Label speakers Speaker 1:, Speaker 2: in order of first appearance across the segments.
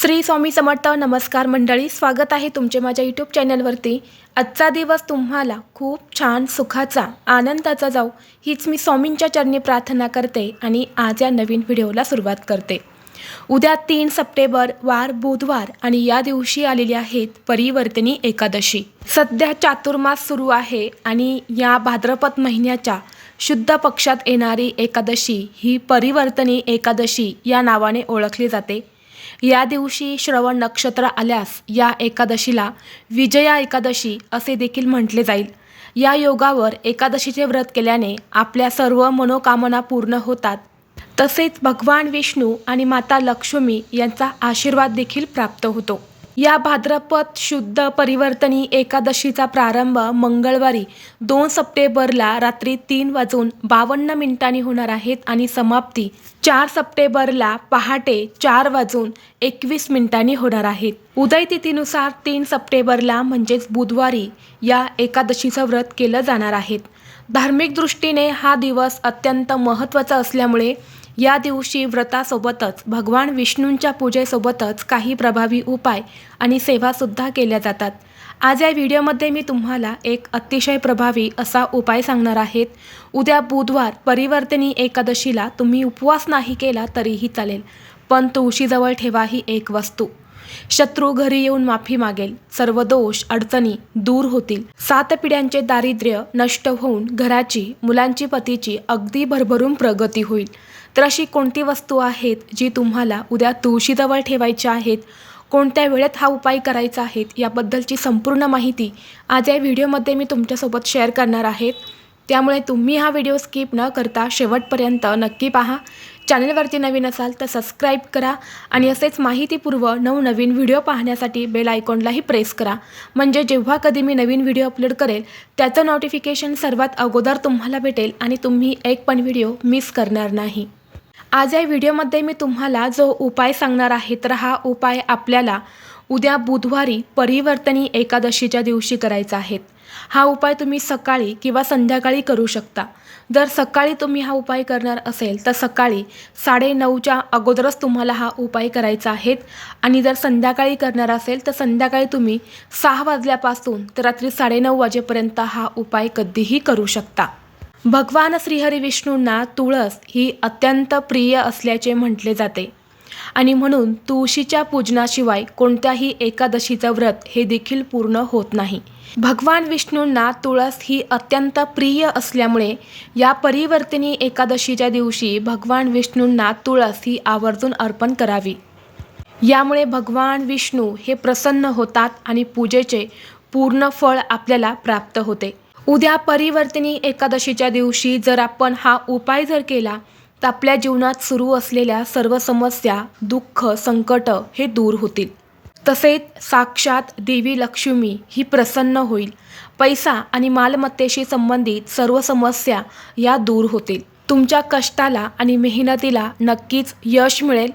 Speaker 1: श्री स्वामी समर्थ नमस्कार मंडळी स्वागत आहे तुमचे माझ्या यूट्यूब चॅनलवरती. आजचा दिवस तुम्हाला खूप छान सुखाचा आनंदाचा जाऊ हीच मी स्वामींच्या चरणी प्रार्थना करते आणि आज या नवीन व्हिडिओला सुरुवात करते. उद्या तीन सप्टेंबर वार बुधवार आणि या दिवशी आलेली आहेत परिवर्तनी एकादशी. सध्या चातुर्मास सुरू आहे आणि या भाद्रपद महिन्याच्या शुद्ध पक्षात येणारी एकादशी ही परिवर्तनी एकादशी या नावाने ओळखली जाते. या दिवशी श्रवण नक्षत्र आल्यास या एकादशीला विजया एकादशी असे देखील म्हटले जाईल. या योगावर एकादशीचे व्रत केल्याने आपल्या सर्व मनोकामना पूर्ण होतात. तसेच भगवान विष्णू आणि माता लक्ष्मी यांचा आशीर्वाद देखील प्राप्त होतो. या भाद्रपद शुद्ध परिवर्तनी एकादशीचा प्रारंभ मंगळवारी दोन सप्टेंबरला रात्री तीन वाजून बावन्न मिनिटांनी होणार आहेत आणि समाप्ती चार सप्टेंबरला पहाटे चार वाजून एकवीस मिनिटांनी होणार आहेत. उदय तिथीनुसार तीन सप्टेंबरला म्हणजेच बुधवारी या एकादशीचं व्रत केलं जाणार आहेत धार्मिक दृष्टीने हा दिवस अत्यंत महत्त्वाचा असल्यामुळे या दिवशी व्रतासोबतच भगवान विष्णूंच्या पूजेसोबतच काही प्रभावी उपाय आणि सेवासुद्धा केल्या जातात. आज या व्हिडिओमध्ये मी तुम्हाला एक अतिशय प्रभावी असा उपाय सांगणार आहेत उद्या बुधवार परिवर्तनी एकादशीला तुम्ही उपवास नाही केला तरीही चालेल पण तुळशीजवळ ठेवा ही एक वस्तू. शत्रू घरी येऊन माफी मागेल. सर्व दोष अडचणी दूर होतील. सात पिढ्यांचे दारिद्र्य नष्ट होऊन घराची मुलांची पतीची अगदी भरभरून प्रगती होईल. तर अशी कोणती वस्तू आहेत जी तुम्हाला उद्या तुळशीजवळ ठेवायची आहेत? कोणत्या वेळेत हा उपाय करायचा आहे याबद्दलची संपूर्ण माहिती आज या व्हिडिओमध्ये मी तुमच्यासोबत शेअर करणार आहेत त्यामुळे तुम्ही हा व्हिडिओ स्किप न करता शेवटपर्यंत नक्की पहा. चॅनलवरती नवीन असाल तर सबस्क्राईब करा आणि असेच माहितीपूर्व नवनवीन व्हिडिओ पाहण्यासाठी बेल आयकॉनलाही प्रेस करा. म्हणजे जेव्हा कधी मी नवीन व्हिडिओ अपलोड करेल त्याचं नोटिफिकेशन सर्वात अगोदर तुम्हाला भेटेल आणि तुम्ही एक पण व्हिडिओ मिस करणार नाही. आज या व्हिडिओमध्ये मी तुम्हाला जो उपाय सांगणार आहे तर हा उपाय आपल्याला उद्या बुधवारी परिवर्तनी एकादशीच्या दिवशी करायचा आहे. हा उपाय तुम्ही सकाळी किंवा संध्याकाळी करू शकता. जर सकाळी तुम्ही हा उपाय करणार असेल तर सकाळी साडेनऊच्या अगोदरच तुम्हाला हा उपाय करायचा आहे. आणि जर संध्याकाळी करणार असेल तर संध्याकाळी तुम्ही सहा वाजल्यापासून तर रात्री साडेनऊ वाजेपर्यंत हा उपाय कधीही करू शकता. भगवान श्रीहरी विष्णूंना तुळस ही अत्यंत प्रिय असल्याचे म्हटले जाते. आणि म्हणून तुळशीच्या पूजनाशिवाय कोणत्याही एकादशीचं व्रत हे देखील पूर्ण होत नाही. भगवान विष्णूंना तुळस ही अत्यंत प्रिय असल्यामुळे या परिवर्तनी एकादशीच्या दिवशी भगवान विष्णूंना तुळस ही आवर्जून अर्पण करावी. यामुळे भगवान विष्णू हे प्रसन्न होतात आणि पूजेचे पूर्ण फळ आपल्याला प्राप्त होते. उद्या परिवर्तनी एकादशीच्या दिवशी जर आपण हा उपाय जर केला आपल्या जीवनात सुरू असलेल्या सर्व समस्या दुःख संकट हे दूर होतील. तसेच साक्षात देवी लक्ष्मी ही प्रसन्न होईल. पैसा आणि मालमत्तेशी संबंधित सर्व समस्या या दूर होतील. तुमच्या कष्टाला आणि मेहनतीला नक्कीच यश मिळेल.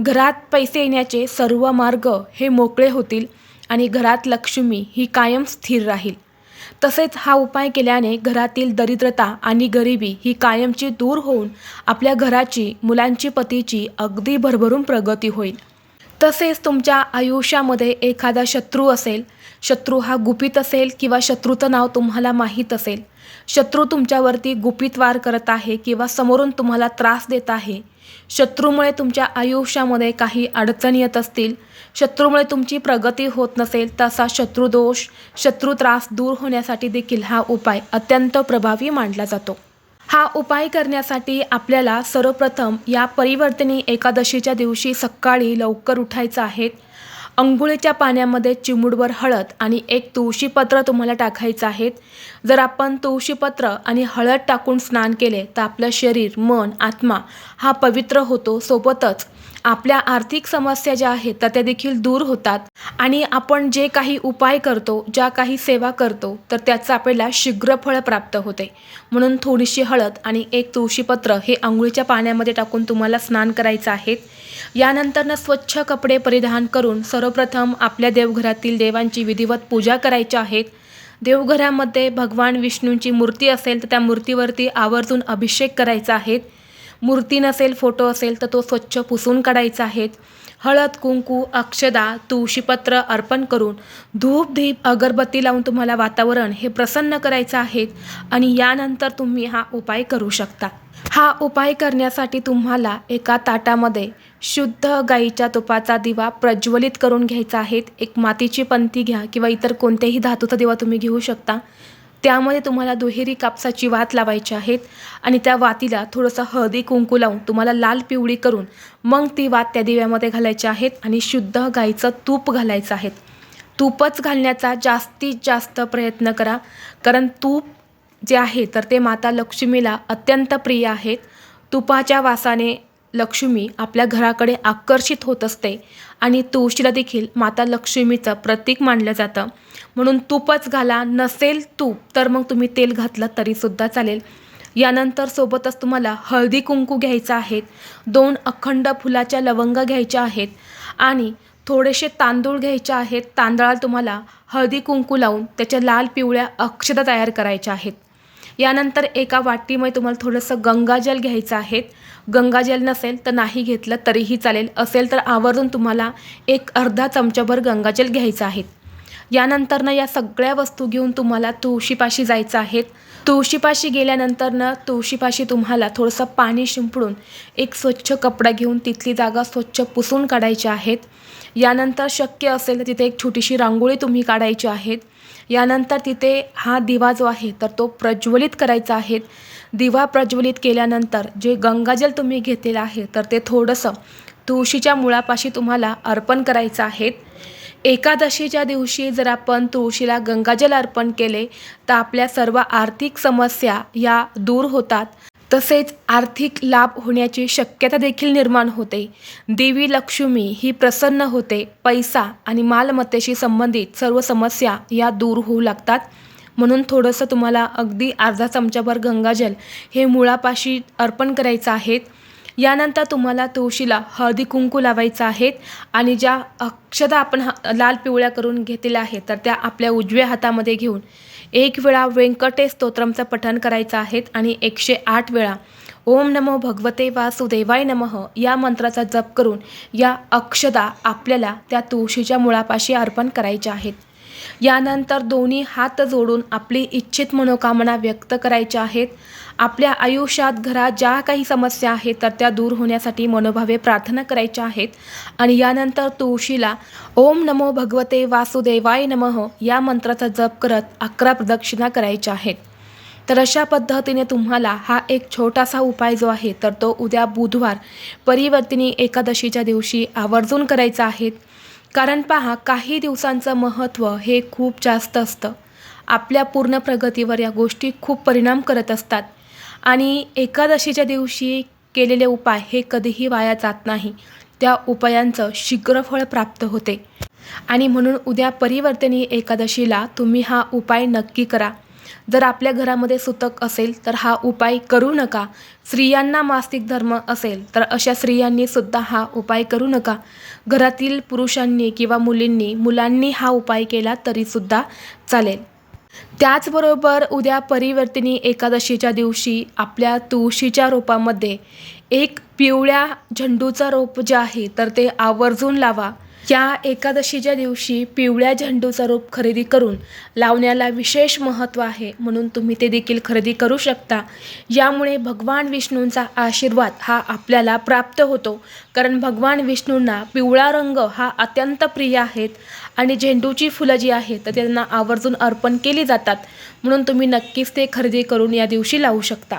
Speaker 1: घरात पैसे येण्याचे सर्व मार्ग हे मोकळे होतील आणि घरात लक्ष्मी ही कायम स्थिर राहील. तसेच हा उपाय केल्याने घरातील दरिद्रता आणि गरिबी ही कायमची दूर होऊन आपल्या घराची मुलांची पतीची अगदी भरभरून प्रगती होईल. तसेच तुमच्या आयुष्यामध्ये एखादा शत्रू असेल शत्रू हा गुपित असेल किंवा शत्रूचं नाव तुम्हाला माहीत असेल शत्रू तुमच्यावरती गुपित वार करत आहे किंवा समोरून तुम्हाला त्रास देत आहे शत्रूमुळे तुमच्या आयुष्यामध्ये काही अडचणी येत असतील शत्रूमुळे तुमची प्रगती होत नसेल तसा शत्रुदोष शत्रू त्रास दूर होण्यासाठी देखील हा उपाय अत्यंत प्रभावी मानला जातो. हा उपाय करण्यासाठी आपल्याला सर्वप्रथम या परिवर्तनी एकादशीच्या दिवशी सकाळी लवकर उठायचं आहे. अंघोळीच्या पाण्यामध्ये चिमूडभर हळद आणि एक तुळशीपत्र तुम्हाला टाकायचं आहे. जर आपण तुळशीपत्र आणि हळद टाकून स्नान केले तर आपलं शरीर मन आत्मा हा पवित्र होतो. सोबतच आपल्या आर्थिक समस्या ज्या आहेत तर त्या देखील दूर होतात. आणि आपण जे काही उपाय करतो ज्या काही सेवा करतो तर त्याचं आपल्याला शीघ्र फळ प्राप्त होते. म्हणून थोडीशी हळद आणि एक तुळशीपत्र हे आंघोळीच्या पाण्यामध्ये टाकून तुम्हाला स्नान करायचं आहे. यानंतरनं स्वच्छ कपडे परिधान करून सर्वप्रथम आपल्या देवघरातील देवांची विधिवत पूजा करायची आहेत देवघरामध्ये भगवान विष्णूंची मूर्ती असेल तर त्या मूर्तीवरती आवर्जून अभिषेक करायचा आहे. मूर्ती नसेल फोटो असेल तर तो स्वच्छ पुसून काढायचा आहे. हळद कुंकू अक्षदा तुळशीपत्र अर्पण करून धूप धीप अगरबत्ती लावून तुम्हाला वातावरण हे प्रसन्न करायचं आहे आणि यानंतर तुम्ही हा उपाय करू शकता. हा उपाय करण्यासाठी तुम्हाला एका ताटामध्ये शुद्ध गाईच्या तुपाचा दिवा प्रज्वलित करून घ्यायचा आहे. एक मातीची पंती घ्या किंवा इतर कोणत्याही धातूचा दिवा तुम्ही घेऊ शकता. त्यामध्ये तुम्हाला दुहेरी कापसाची वात लावायची आहेत आणि त्या वातीला थोडंसं हळदी कुंकू लावून तुम्हाला लाल पिवळी करून मग ती वात त्या दिव्यामध्ये घालायची आहेत आणि शुद्ध गाईचं तूप घालायचं आहे. तूपच घालण्याचा जास्तीत जास्त प्रयत्न करा. कारण तूप जे आहे तर ते माता लक्ष्मीला अत्यंत प्रिय आहेत. तुपाच्या वासाने लक्ष्मी आपल्या घराकडे आकर्षित होत असते आणि तुळशीला देखील माता लक्ष्मीचं प्रतीक मानलं जातं. म्हणून तूपच घाला नसेल तूप तर मग तुम्ही तेल घातलं तरीसुद्धा चालेल. यानंतर सोबतच तुम्हाला हळदी कुंकू घ्यायचं आहेत दोन अखंड फुलाच्या लवंगा घ्यायच्या आहेत आणि थोडेसे तांदूळ घ्यायचे आहेत. तांदळाला तुम्हाला हळदी कुंकू लावून त्याच्या लाल पिवळ्या अक्षता तयार करायच्या आहेत. यानंतर एका वाटीमध्ये तुम्हाला थोडंसं गंगाजल घ्यायचं आहे. गंगाजल नसेल तर नाही घेतलं तरीही चालेल. असेल तर आवर्जून तुम्हाला एक अर्धा चमचाभर गंगाजल घ्यायचं आहे. यानंतरनं या सगळ्या वस्तू घेऊन तुम्हाला तुळशीपाशी जायचं आहेत तुळशीपाशी गेल्यानंतरनं तुळशीपाशी तुम्हाला थोडंसं पाणी शिंपडून एक स्वच्छ कपडा घेऊन तिथली जागा स्वच्छ पुसून काढायची आहेत. यानंतर शक्य असेल तर तिथे एक छोटीशी रांगोळी तुम्ही काढायची आहेत. यानंतर तिथे हा दिवा जो आहे तर तो प्रज्वलित करायचा आहे. दिवा प्रज्वलित केल्यानंतर जे गंगाजल तुम्ही घेतलेलं आहे तर ते थोडंसं तुळशीच्या मुळापाशी तुम्हाला अर्पण करायचं आहे. एकादशीच्या दिवशी जर आपण तुळशीला गंगाजल अर्पण केले तर आपल्या सर्व आर्थिक समस्या या दूर होतात. तसेच आर्थिक लाभ होण्याची शक्यता देखील निर्माण होते. देवी लक्ष्मी ही प्रसन्न होते. पैसा आणि मालमत्तेशी संबंधित सर्व समस्या या दूर होऊ लागतात. म्हणून थोडंसं तुम्हाला अगदी अर्धा चमचाभर गंगाजल हे मुळापाशी अर्पण करायचं आहेत यानंतर तुम्हाला तुळशीला हळदी कुंकू लावायचं आहेत आणि ज्या अक्षदा आपण ह लाल पिवळ्या करून घेतलेल्या आहेत तर त्या आपल्या उजव्या हातामध्ये घेऊन एक वेळा व्यंकटेश स्तोत्रमचं पठण करायचं आहेत आणि एकशे आठ वेळा ओम नमो भगवते वासुदेवाय नमः या मंत्राचा जप करून या अक्षदा आपल्याला त्या तुळशीच्या मुळापाशी अर्पण करायच्या आहेत. यानंतर दोन्ही हात जोडून आपली इच्छित मनोकामना व्यक्त करायच्या आहेत. आपल्या आयुष्यात घरात ज्या काही समस्या आहेत तर त्या दूर होण्यासाठी मनोभावे प्रार्थना करायच्या आहेत. आणि यानंतर तुळशीला ओम नमो भगवते वासुदेवाय नमः या मंत्राचा जप करत अकरा प्रदक्षिणा करायच्या आहेत. तर अशा पद्धतीने तुम्हाला हा एक छोटासा उपाय जो आहे तर तो उद्या बुधवार परिवर्तिनी एकादशीच्या दिवशी आवर्जून करायचा आहे. कारण पहा काही दिवसांचं महत्त्व हे खूप जास्त असतं. आपल्या पूर्ण प्रगतीवर या गोष्टी खूप परिणाम करत असतात. आणि एकादशीच्या दिवशी केलेले उपाय हे कधीही वाया जात नाही. त्या उपायांचं शीघ्रफळ प्राप्त होते. आणि म्हणून उद्या परिवर्तनी एकादशीला तुम्ही हा उपाय नक्की करा. जर आपल्या घरामध्ये सुतक असेल तर हा उपाय करू नका. स्त्रियांना मासिक धर्म असेल तर अशा स्त्रियांनी सुद्धा हा उपाय करू नका. घरातील पुरुषांनी किंवा मुलींनी मुलांनी हा उपाय केला तरीसुद्धा चालेल. त्याचबरोबर उद्या परिवर्तिनी एकादशीच्या दिवशी आपल्या तुळशीच्या रोपामध्ये एक पिवळ्या झेंडूचा रोप जे आहे तर ते आवर्जून लावा. या एकादशीच्या दिवशी पिवळ्या झेंडूचा रोप खरेदी करून लावण्याला विशेष महत्त्व आहे म्हणून तुम्ही ते देखील खरेदी करू शकता. यामुळे भगवान विष्णूंचा आशीर्वाद हा आपल्याला प्राप्त होतो. कारण भगवान विष्णूंना पिवळा रंग हा अत्यंत प्रिय आहेत आणि झेंडूची फुलं जी आहेत तर त्यांना आवर्जून अर्पण केली जातात. म्हणून तुम्ही नक्कीच ते खरेदी करून या दिवशी लावू शकता.